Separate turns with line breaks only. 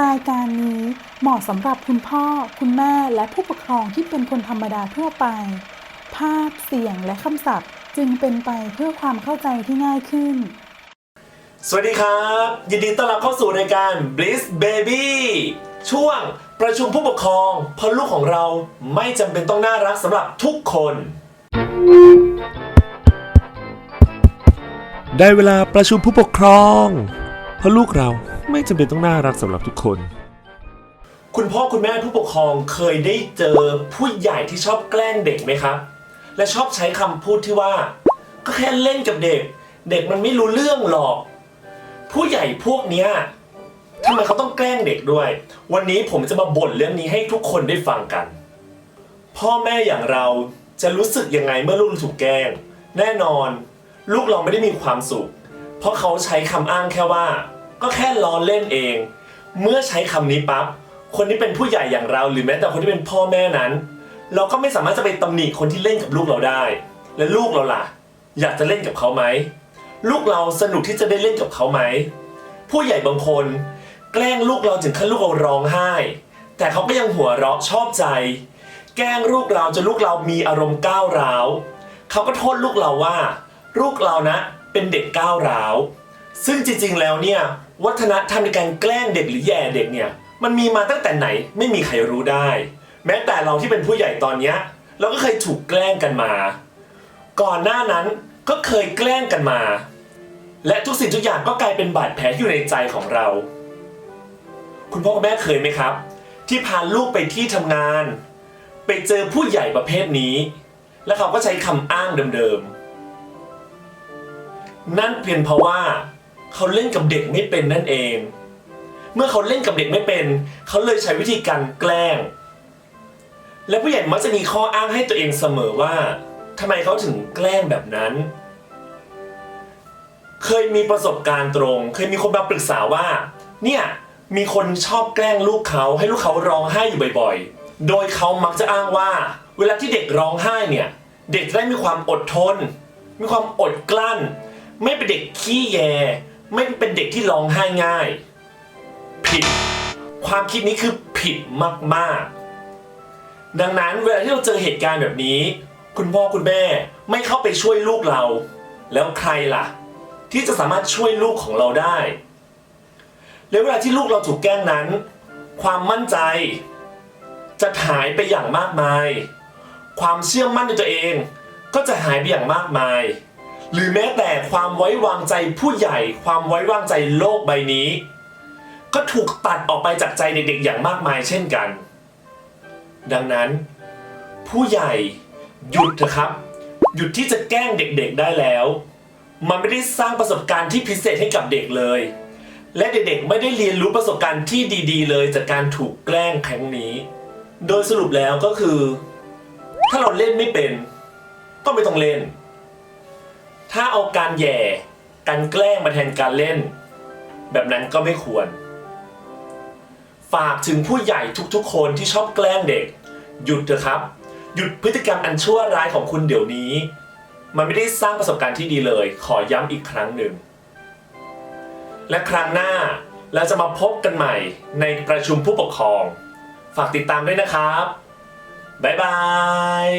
รายการนี้เหมาะสำหรับคุณพ่อ คุณแม่และผู้ปกครองที่เป็นคนธรรมดาทั่วไป ภาพเสียงและคำศัพท์จึงเป็นไปเพื่อความเข้าใจที่ง่ายขึ้น
สวัสดีครับ ยินดีต้อนรับเข้าสู่รายการ Bliss Baby ช่วงประชุมผู้ปกครองเพราะลูกของเราไม่จำเป็นต้องน่ารักสำหรับทุกคน
ได้เวลาประชุมผู้ปกครอง เพราะลูกเรา ไม่จำเป็นต้องน่ารักสำหรับทุกคน
คุณพ่อคุณแม่ผู้ปกครองเคยได้เจอผู้ใหญ่ที่ชอบแกล้งเด็กไหมครับ และชอบใช้คำพูดที่ว่า ก็แค่เล่นกับเด็ก เด็กมันไม่รู้เรื่องหรอก ผู้ใหญ่พวกเนี้ยทำไมเขาต้องแกล้งเด็กด้วย วันนี้ผมจะมาบ่นเรื่องนี้ให้ทุกคนได้ฟังกัน พ่อแม่อย่างเราจะรู้สึกยังไงเมื่อลูกถูกแกล้ง แน่นอน ลูกเราไม่ได้มีความสุข เพราะเขาใช้คำอ้างแค่ว่า ก็แค่ล้อเล่นเอง เมื่อใช้คำนี้ปั๊บคนที่เป็นผู้ใหญ่อย่างเรา หรือแม้แต่คนที่เป็นพ่อแม่นั้น เราก็ไม่สามารถจะไปตำหนิคนที่เล่นกับลูกเราได้ และลูกเราล่ะ อยากจะเล่นกับเขาไหมลูกเราสนุกที่จะได้เล่นกับเขาไหมผู้ใหญ่บางคน แกล้งลูกเราถึงขั้นลูกเราร้องไห้ แต่เขาก็ยังหัวเราะชอบใจ แกล้งลูกเราจนลูกเรามีอารมณ์ก้าวร้าวเขาก็โทษลูกเราว่า ลูกเรานะ เป็นเด็กก้าวร้าว ซึ่งจริงๆแล้วเนี่ยวัฒนธรรมในการแกล้งเด็กหรือแย่เด็กเนี่ยมันมีมาตั้งแต่ไหนไม่มีใครรู้ได้ แม้แต่เราที่เป็นผู้ใหญ่ตอนเนี้ยเราก็เคยถูกแกล้งกันมา ก่อนหน้านั้นก็เคยแกล้งกันมา และทุกสิ่งทุกอย่างก็กลายเป็นบาดแผลอยู่ในใจของเรา คุณพ่อคุณแม่เคยไหมครับ ที่พาลูกไปที่ทำงาน ไปเจอผู้ใหญ่ประเภทนี้ แล้วเขาก็ใช้คำอ้างเดิมๆนั่นเพียงเพราะว่า เขาเล่นกับเด็กไม่เป็นนั่นเอง เมื่อเขาเล่นกับเด็กไม่เป็น เขาเลยใช้วิธีการแกล้ง และผู้ใหญ่มักจะมีข้ออ้างให้ตัวเองเสมอว่าทำไมเขาถึงแกล้งแบบนั้น เคยมีประสบการณ์ตรง เคยมีคนมาปรึกษาว่า เนี่ยมีคนชอบแกล้งลูกเขาให้ลูกเขาร้องไห้อยู่บ่อยๆ โดยเขามักจะอ้างว่า เวลาที่เด็กร้องไห้เนี่ย เด็กจะได้มีความอดทน มีความอดกลั้น ไม่เป็นเด็กขี้แย ไม่เป็นเด็กที่ร้องไห้ง่าย ผิด ความคิดนี้คือผิดมากๆ ดังนั้นเวลาที่เราเจอเหตุการณ์แบบนี้ คุณพ่อคุณแม่ไม่เข้าไปช่วยลูกเรา แล้วใครล่ะ ที่จะสามารถช่วยลูกของเราได้ แล้วเวลาที่ลูกเราถูกแกล้งนั้น ความมั่นใจ จะหายไปอย่างมากมาย ความเชื่อมั่นในตัวเอง ก็จะหายไปอย่างมากมาย หรือแม้แต่ความไว้วางใจผู้ใหญ่ ความไว้วางใจโลกใบนี้ ก็ถูกตัดออกไปจากใจเด็กๆอย่างมากมายเช่นกัน ดังนั้น ผู้ใหญ่หยุดเถอะครับ หยุดที่จะแกล้งเด็กๆได้แล้ว มันไม่ได้สร้างประสบการณ์ที่พิเศษให้กับเด็กเลย และเด็กๆไม่ได้เรียนรู้ประสบการณ์ที่ดี ๆ เลยจากการถูกแกล้งครั้งนี้ โดยสรุปแล้วก็คือ ถ้าเราเล่นไม่เป็น ก็ไม่ต้องเล่น ถ้าเอาการแย่การแกล้งมาแทนการเล่น แบบนั้นก็ไม่ควร ฝากถึงผู้ใหญ่ทุกๆ คนที่ชอบแกล้งเด็ก หยุดเถอะครับ หยุดพฤติกรรมอันชั่วร้ายของคุณเดี๋ยวนี้ มันไม่ได้สร้างประสบการณ์ที่ดีเลย ขอย้ำอีกครั้งหนึ่ง และครั้งหน้าเราจะมาพบกันใหม่ในประชุมผู้ปกครอง ฝากติดตามด้วยนะครับ บ๊ายบาย